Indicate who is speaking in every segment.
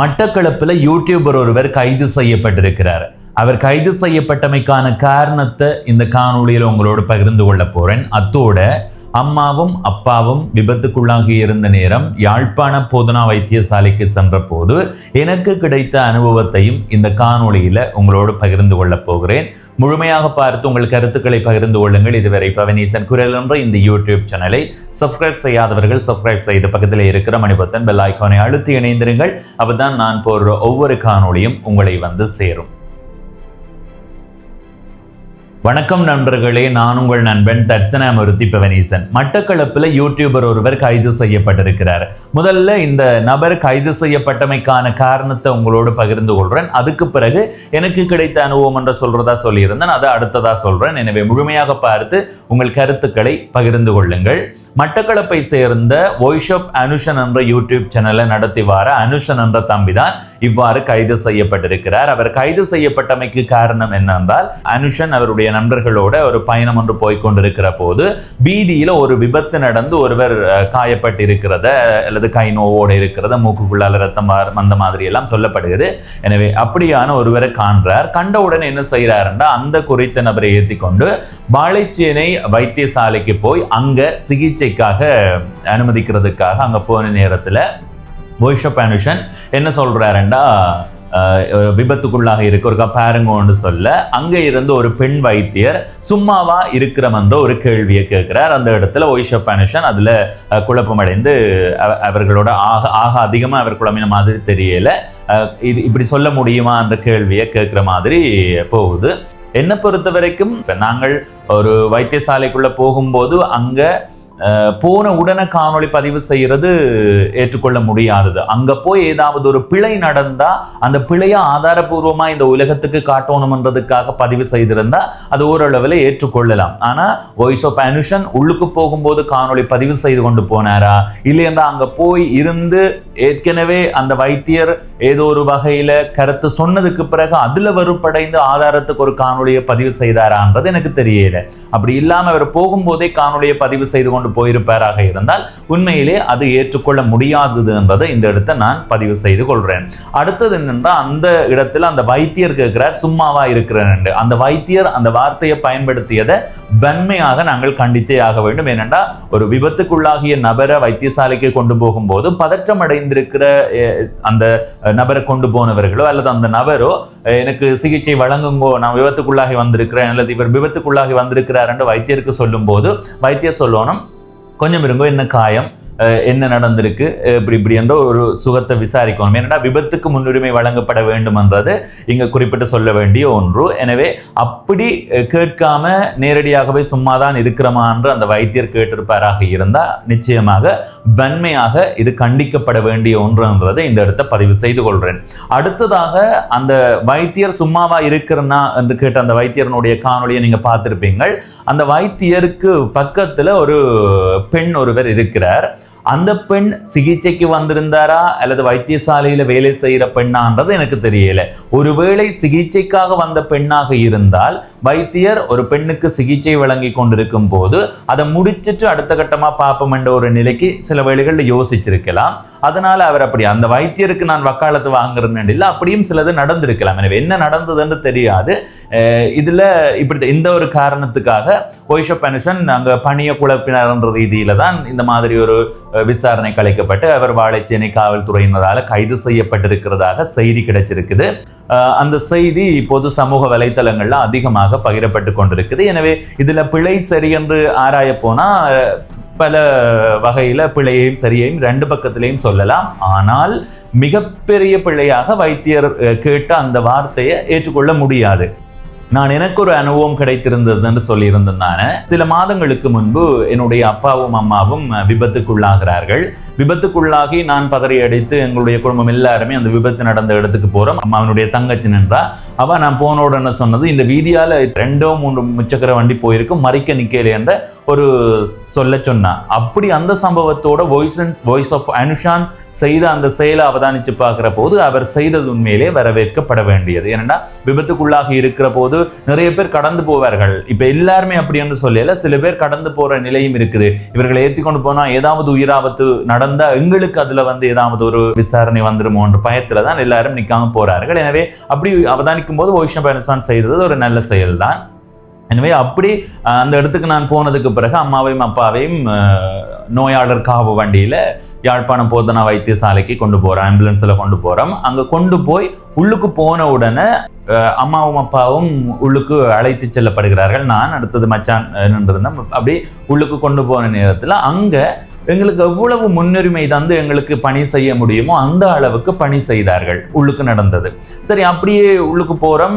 Speaker 1: மட்டக்களப்பில் யூடியூபர் ஒருவர் கைது செய்யப்பட்டிருக்கிறார். அவர் கைது செய்யப்பட்டமைக்கான காரணத்தை இந்த காணொளியில் உங்களோடு பகிர்ந்து கொள்ள போறேன். அத்தோட அம்மாவும் அப்பாவும் விபத்துக்குள்ளாகி இருந்த நேரம் யாழ்ப்பாண போதனா வைத்தியசாலைக்கு சென்ற போது எனக்கு கிடைத்த அனுபவத்தையும் இந்த காணொளியில் உங்களோடு பகிர்ந்து கொள்ளப் போகிறேன். முழுமையாக பார்த்து உங்கள் கருத்துக்களை பகிர்ந்து கொள்ளுங்கள். இதுவரை பவனீசன் குரல் என்ற இந்த யூடியூப் சேனலை சப்ஸ்கிரைப் செய்யாதவர்கள் சப்ஸ்கிரைப் செய்து பக்கத்தில் இருக்கிற மணிபத்தன் பெல் ஐக்கானை அழுத்தி இணைந்திருங்கள். அப்பதான் நான் போடுற ஒவ்வொரு காணொளியும் உங்களை வந்து சேரும். வணக்கம் நண்பர்களே நான் உங்கள் நண்பன் தட்சணாமூர்த்தி பவனீசன் மட்டக்களப்பில் யூடியூபர் ஒருவர் கைது செய்யப்பட்டிருக்கிறார். முதல்ல இந்த நபர் கைது செய்யப்பட்டமைக்கான காரணத்தை உங்களோடு பகிர்ந்து கொள்றேன். அதுக்கு பிறகு எனக்கு கிடைத்த அனுபவம் என்று சொல்றதா சொல்லியிருந்தேன். அதை அடுத்ததா சொல்றேன். எனவே முழுமையாக பார்த்து உங்கள் கருத்துக்களை பகிர்ந்து கொள்ளுங்கள். மட்டக்களப்பை சேர்ந்த ஒய்ஷப் அனுஷன் என்ற யூடியூப் சேனலை நடத்தி வார அனுஷன் என்ற தம்பிதான் இவ்வாறு கைது செய்யப்பட்டிருக்கிறார். அவர் கைது செய்யப்பட்டமைக்கு காரணம் என்னென்றால் அனுஷன் அவருடைய நண்பர்களோட ஒரு பயணம் ஒன்று போய்க்கொண்டிருக்கிற போது வீதியில் ஒரு விபத்து நடந்து ஒருவர் காயப்பட்டு காயப்பட்டிருக்கிறத அல்லது கை நோவோடு இருக்கிறத மூக்குக்குள்ளால் ரத்தம் அந்த வந்த மாதிரி எல்லாம் சொல்லப்படுகிறது. எனவே அப்படியான ஒருவரை காண்றார். கண்டவுடன் என்ன செய்யறாருன்னா அந்த குறித்த நபரை ஏற்றி கொண்டு வாழைச்சேனை வைத்தியசாலைக்கு போய் அங்க சிகிச்சைக்காக அனுமதிக்கிறதுக்காக அங்க போன நேரத்துல வைஷப் அனுஷன் என்ன சொல்றாருண்டா விபத்துக்குள்ளாக இருக்க. ஒரு பாருங்கன்னு சொல்ல அங்கே இருந்து ஒரு பெண் வைத்தியர் சும்மாவா இருக்கிறமன்ற ஒரு கேள்வியை கேட்கிறார். அந்த இடத்துல ஒய்ஷப் அனுஷன் அதில் குழப்பமடைந்து அவ- அவர்களோட ஆக ஆக அதிகமாக அவர் குழம்பின மாதிரி தெரியல. இது இப்படி சொல்ல முடியுமா என்ற கேள்வியை கேட்குற மாதிரி போகுது. என்னை பொறுத்த வரைக்கும் இப்போ நாங்கள் ஒரு வைத்தியசாலைக்குள்ளே போகும்போது அங்கே போன உடனே காணொளி பதிவு செய்யறது ஏற்றுக்கொள்ள முடியாதது. அங்க போய் ஏதாவது ஒரு பிழை நடந்தா அந்த பிழையை ஆதாரபூர்வமா இந்த உலகத்துக்கு காட்டணும்ன்றதுக்காக பதிவு செய்திருந்தா அது ஓரளவில் ஏற்றுக்கொள்ளலாம். ஆனா வாய்ஸ் ஆஃப் அனுஷன் உள்ளுக்கு போகும்போது காணொளி பதிவு செய்து கொண்டு போனாரா? இல்லையென்றா அங்க போய் இருந்து ஏற்கனவே அந்த வைத்தியர் ஏதோ ஒரு வகையில கருத்து சொன்னதுக்கு பிறகு அதுல வெறுப்படைந்து ஆதாரத்துக்கு ஒரு காணொலியை பதிவு செய்தாரான்றது எனக்கு தெரியல. அப்படி இல்லாம அவர் போகும்போதே காணொலியை பதிவு செய்து கொண்டு போயிருப்பாராக இருந்தால் உண்மையிலே அது ஏற்றுக்கொள்ள முடியாதது என்பதை இந்த இடத்தை நான் பதிவு செய்து கொள்றேன். அடுத்தது என்னென்றால் அந்த இடத்துல அந்த வைத்தியர் கேட்கிறார் சும்மாவா இருக்கிறேன் அந்த வைத்தியர் அந்த வார்த்தையை பயன்படுத்தியதை வன்மையாக நாங்கள் கண்டித்தே ஆக வேண்டும். ஏனென்றா ஒரு விபத்துக்குள்ளாகிய நபரை வைத்தியசாலைக்கு கொண்டு போகும்போது பதற்றம் அடைந்திருக்கிற அஹ், அந்த நபரை கொண்டு போனவர்களோ அல்லது அந்த நபரோ எனக்கு சிகிச்சை வழங்குங்கோ நான் விபத்துக்குள்ளாகி வந்திருக்கிறேன் அல்லது இவர் விபத்துக்குள்ளாகி வந்திருக்கிறார் என்று வைத்தியருக்கு சொல்லும்போது வைத்தியர் சொல்லணும் கொஞ்சம் இருங்கோ என்ன காயம்? என்ன நடந்திருக்கு இப்படி இப்படி என்ற ஒரு சுகத்தை விசாரிக்கணும். ஏன்னா விபத்துக்கு முன்னுரிமை வழங்கப்பட வேண்டும் என்றது குறிப்பிட்டு சொல்ல வேண்டிய ஒன்று. எனவே அப்படி கேட்காம நேரடியாகவே சும்மா தான் இருக்கிறமா என்று அந்த வைத்தியர் கேட்டிருப்பாராக இருந்தால் நிச்சயமாக வன்மையாக இது கண்டிக்கப்பட வேண்டிய ஒன்றுன்றதை இந்த இடத்தை பதிவு செய்து கொள்கிறேன் அடுத்ததாக அந்த வைத்தியர் சும்மாவா இருக்கிறனா என்று கேட்ட அந்த வைத்தியரனுடைய காணொலியை நீங்கள் பார்த்துருப்பீங்கள். அந்த வைத்தியருக்கு பக்கத்தில் ஒரு பெண் ஒருவர் இருக்கிறார். அந்த பெண் சிகிச்சைக்கு வந்திருந்தாரா? அல்லது வைத்தியசாலையில் வேலை செய்கிற பெண்ணான்றது எனக்கு தெரியல. ஒருவேளை சிகிச்சைக்காக வந்த பெண்ணாக இருந்தால் வைத்தியர் ஒரு பெண்ணுக்கு சிகிச்சை வழங்கி கொண்டிருக்கும் போது அதை முடிச்சிட்டு அடுத்த கட்டமாக பார்ப்போம் என்ற ஒரு நிலைக்கு சில வேளைகளில் யோசிச்சிருக்கலாம். அதனால அவர் அப்படி அந்த வைத்தியருக்கு நான் வக்காலத்து வாங்குறேன்னு இல்லை அப்படியும் சிலது நடந்திருக்கலாம். எனவே என்ன நடந்ததுன்னு தெரியாது. இதில் இப்படி இந்த ஒரு காரணத்துக்காக ஒய்ஷோ பென்ஷன் அங்கே பணிய குழப்பினர்ன்ற ரீதியில தான் இந்த மாதிரி ஒரு விசாரணை கலைக்கப்பட்டு அவர் வாழைச்சேனை காவல்துறையினரால் கைது செய்யப்பட்டிருக்கிறதாக செய்தி கிடைச்சிருக்குது. அந்த செய்தி இப்போது சமூக வலைத்தளங்கள்ல அதிகமாக பகிரப்பட்டு கொண்டிருக்குது. எனவே இதுல பிழை சரி என்று ஆராய போனா பல வகையில பிழையையும் சரியையும் ரெண்டு பக்கத்திலையும் சொல்லலாம். ஆனால் மிகப்பெரிய பிழையாக வைத்தியர் கேட்ட அந்த வார்த்தையை ஏற்றுக்கொள்ள முடியாது. நான் எனக்கு ஒரு அனுபவம் கிடைத்திருந்ததுன்னு சொல்லியிருந்தேன் நான். சில மாதங்களுக்கு முன்பு என்னுடைய அப்பாவும் அம்மாவும் அஹ், விபத்துக்குள்ளாகிறார்கள். விபத்துக்குள்ளாகி நான் பதறி அடித்து எங்களுடைய குடும்பம் எல்லாருமே அந்த விபத்து நடந்த இடத்துக்கு போறோம். அம்மாவினுடைய தங்கச்சி நின்றா. அவ நான் போனோடன்னு சொன்னது இந்த வீதியால ரெண்டோ மூன்று முச்சக்கர வண்டி போயிருக்கும். மறிக்க நிக்கல என்ற ஒரு சொல்ல சொன்னா. அப்படி அந்த சம்பவத்தோட வாய்ஸ் வாய்ஸ் ஆஃப் அனுஷான் செய்த அந்த செயலை அவதானிச்சு பார்க்குற போது அவர் செய்தது உண்மையிலே வரவேற்கப்பட வேண்டியது. ஏன்னா விபத்துக்குள்ளாக இருக்கிற போது நிறைய பேர் கடந்து போவார்கள். இப்ப எல்லாருமே அப்படி என்று சொல்லல சில பேர் கடந்து போகிற நிலையும் இருக்குது. இவர்களை ஏற்றிக்கொண்டு கொண்டு ஏதாவது உயிராபத்து நடந்தால் எங்களுக்கு அதில் வந்து ஏதாவது ஒரு விசாரணை வந்துடுமோன்ற பயத்தில் தான் எல்லாரும் நிற்காம போகிறார்கள் எனவே அப்படி அவதானிக்கும் போது வைஷ்ணவ அனுசான் செய்தது ஒரு நல்ல செயல்தான். எனவே அப்படி அந்த இடத்துக்கு நான் போனதுக்கு பிறகு அம்மாவையும் அப்பாவையும் நோயாளர் காவு வண்டியில் யாழ்ப்பாணம் போதனா வைத்தியசாலைக்கு கொண்டு போகிறோம் ஆம்புலன்ஸில் கொண்டு போகிறோம் அங்கே கொண்டு போய் உள்ளுக்கு போன உடனே அம்மாவும் அப்பாவும் உள்ளுக்கு அழைத்து செல்லப்படுகிறார்கள். நான் அடுத்தது மச்சான் அஹ், நின்றிருந்தேன். அப்படி உள்ளுக்கு கொண்டு போன நேரத்தில் அங்கே எங்களுக்கு எவ்வளவு முன்னுரிமை தந்து எங்களுக்கு பணி செய்ய முடியுமோ அந்த அளவுக்கு பணி செய்தார்கள் உள்ளுக்கு நடந்தது. சரி அப்படியே உள்ளுக்கு போகிறோம்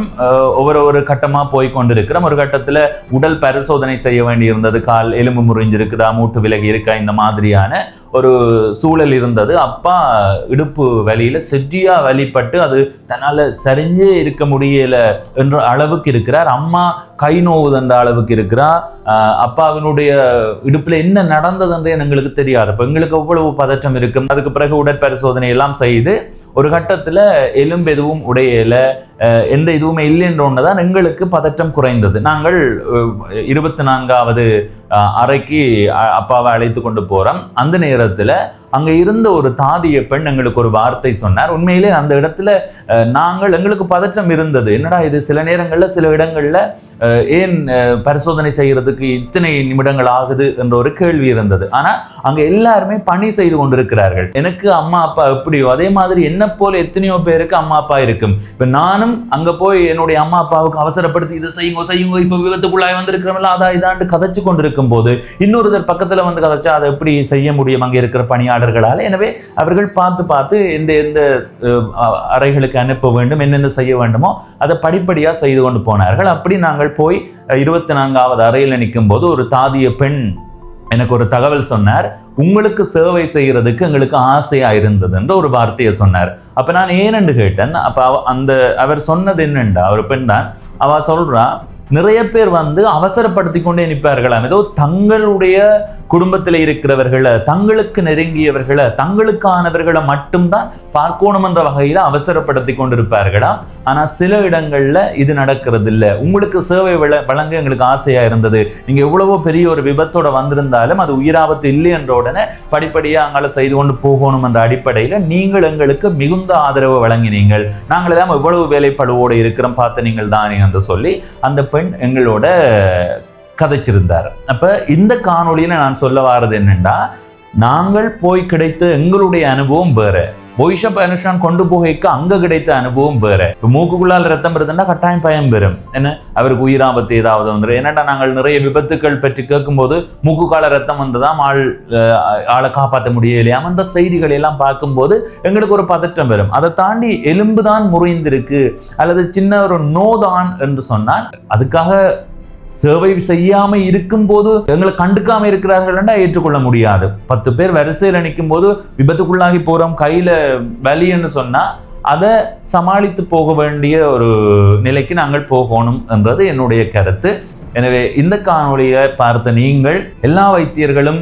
Speaker 1: ஒவ்வொரு ஒரு கட்டமா போய் கொண்டிருக்கிறோம். ஒரு கட்டத்தில் உடல் பரிசோதனை செய்ய வேண்டியிருந்தது. கால் எலும்பு முறிஞ்சிருக்குதா? மூட்டு விலகி இருக்கா? இந்த மாதிரியான ஒரு சூழல் இருந்தது. அப்பா இடுப்பு வழியில் செட்டியா வழிபட்டு அது தன்னால் சரிஞ்சே இருக்க முடியல என்ற அளவுக்கு இருக்கிறார். அம்மா கை நோவுதன்ற அளவுக்கு இருக்கிறார். அப்பாவினுடைய இடுப்பில் என்ன நடந்ததுன்றே எங்களுக்கு தெரியாது. இப்போ எங்களுக்கு எவ்வளவு பதற்றம் இருக்கும். அதுக்கு பிறகு உடற்பரிசோதனை எல்லாம் செய்து ஒரு கட்டத்தில் எலும்பு எதுவும் உடையலை எந்த இதுவுமே இல்லைன்றொன்னு தான் எங்களுக்கு பதற்றம் குறைந்தது. நாங்கள் இருபத்தி நான்காவது அறைக்கு அப்பாவை அழைத்து கொண்டு போகிறோம் அந்த நேரத்தில் அங்கே இருந்த ஒரு தாதிய பெண் எங்களுக்கு ஒரு வார்த்தை சொன்னார். உண்மையிலே அந்த இடத்துல நாங்கள் எங்களுக்கு பதற்றம் இருந்தது. என்னடா இது சில நேரங்களில் சில இடங்களில் ஏன் பரிசோதனை செய்கிறதுக்கு இத்தனை நிமிடங்கள் ஆகுது என்ற ஒரு கேள்வி இருந்தது. ஆனால் அங்கே எல்லாருமே பணி செய்து கொண்டிருக்கிறார்கள். எனக்கு அம்மா அப்பா எப்படியோ அதே மாதிரி என்ன போல எத்தனையோ பேருக்கு அம்மா அப்பா இருக்கும். இப்போ நானும் அங்க போய் என்னுடைய அம்மா அப்பாவுக்கு அவசரப்படுத்தி இதை செய்யுங்க செய்யுங்க இப்போ விபத்துக்குள்ளாய் வந்திருக்கிறவங்கள அதா இதாண்டு கதைச்சு கொண்டிருக்கும் போது இன்னொருத்தர் பக்கத்துல வந்து கதைச்சா அதை எப்படி செய்ய முடியும்? அங்க இருக்கிற பணியாளர்களால். எனவே அவர்கள் பார்த்து பார்த்து எந்த எந்த அஹ், அறைகளுக்கு அனுப்ப வேண்டும். என்னென்ன செய்ய வேண்டுமோ அதை படிப்படியா செய்து கொண்டு போனார்கள். அப்படி நாங்கள் போய் இருபத்தி நான்காவது அறையில் நிற்கும் போது ஒரு தாதிய பெண் எனக்கு ஒரு தகவல் சொன்னார். உங்களுக்கு சேவை செய்யறதுக்கு எங்களுக்கு ஆசையா இருந்தது என்று ஒரு வார்த்தையை சொன்னார். அப்ப நான் ஏனென்று கேட்டேன். அப்ப அவ- அந்த அவர் சொன்னது என்னண்டா ஒரு பெண் தான். அவ சொல்றா நிறைய பேர் வந்து அவசரப்படுத்தி கொண்டே நிற்பார்களாம். ஏதோ தங்களுடைய குடும்பத்தில் இருக்கிறவர்களை தங்களுக்கு நெருங்கியவர்களை தங்களுக்கானவர்களை மட்டும்தான் பார்க்கணும் என்ற வகையில அவசரப்படுத்தி கொண்டிருப்பார்களா ஆனா சில இடங்கள்ல இது நடக்கிறது இல்ல உங்களுக்கு சேவை வழ- வழங்க எங்களுக்கு ஆசையா இருந்தது. நீங்க எவ்வளவோ பெரிய ஒரு விபத்தோட வந்திருந்தாலும் அது உயிராபத்து இல்லை என்ற உடனே படிப்படியாக அங்கால செய்து கொண்டு போகணும் என்ற அடிப்படையில நீங்கள் எங்களுக்கு மிகுந்த ஆதரவு வழங்கினீங்கள். நாங்கள் எல்லாம் எவ்வளவு வேலைப்பழுவோடு இருக்கிறோம் பார்த்து நீங்கள் தானே என்று சொல்லி அந்த பெண் எங்களோட கதைச்சிருந்தார். அப்ப இந்த காணொளியில நான் சொல்ல வாரது என்னென்னா நாங்கள் போய் கிடைத்த எங்களுடைய அனுபவம் வேற. பொய்ஷப் அனுஷான் கொண்டு போகைக்கு அங்க கிடைத்த அனுபவம் வேற இப்ப மூக்குக்குள்ளால் ரத்தம் வருதுன்னா கட்டாயம் பயம் பெறும் என்ன அவருக்கு உயிராபத்து ஏதாவது வந்துடும் என்னடா நாங்கள் நிறைய விபத்துக்கள் பற்றி கேட்கும்போது மூக்குக்கால ரத்தம் வந்ததாம் ஆள் ஆளை காப்பாற்ற முடியலையாம் என்ற செய்திகளை எல்லாம் பார்க்கும்போது எங்களுக்கு ஒரு பதற்றம் வரும் அதை தாண்டி எலும்பு தான் முறிந்திருக்கு அல்லது சின்ன ஒரு நோதான் என்று சொன்னால் அதுக்காக சேவை செய்யாம இருக்கும்போது எங்களை கண்டுக்காம இருக்கிறார்கள்னா ஏற்றுக்கொள்ள முடியாது. பத்து பேர் வரிசையில் நிற்கும் போது விபத்துக்குள்ளாகி போறோம் கையில வலின்னு சொன்னா அதை சமாளித்து போக வேண்டிய ஒரு நிலைக்கு நாங்கள் போகணும் என்றது என்னுடைய கருத்து. எனவே இந்த காணொலியை பார்த்த நீங்கள் எல்லா வைத்தியர்களும்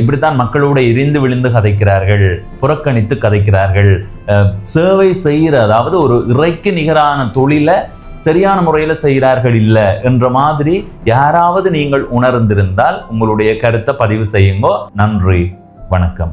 Speaker 1: இப்படித்தான் மக்களோட எரிந்து விழுந்து கதைக்கிறார்கள் புறக்கணித்து கதைக்கிறார்கள். சேவை செய்கிற அதாவது ஒரு இறைக்கு நிகரான தொழிலை சரியான முறையில் செய்கிறார்கள் இல்லை என்ற மாதிரி யாராவது நீங்கள் உணர்ந்திருந்தால் உங்களுடைய கருத்தை பதிவு செய்யுங்கோ. நன்றி. வணக்கம்.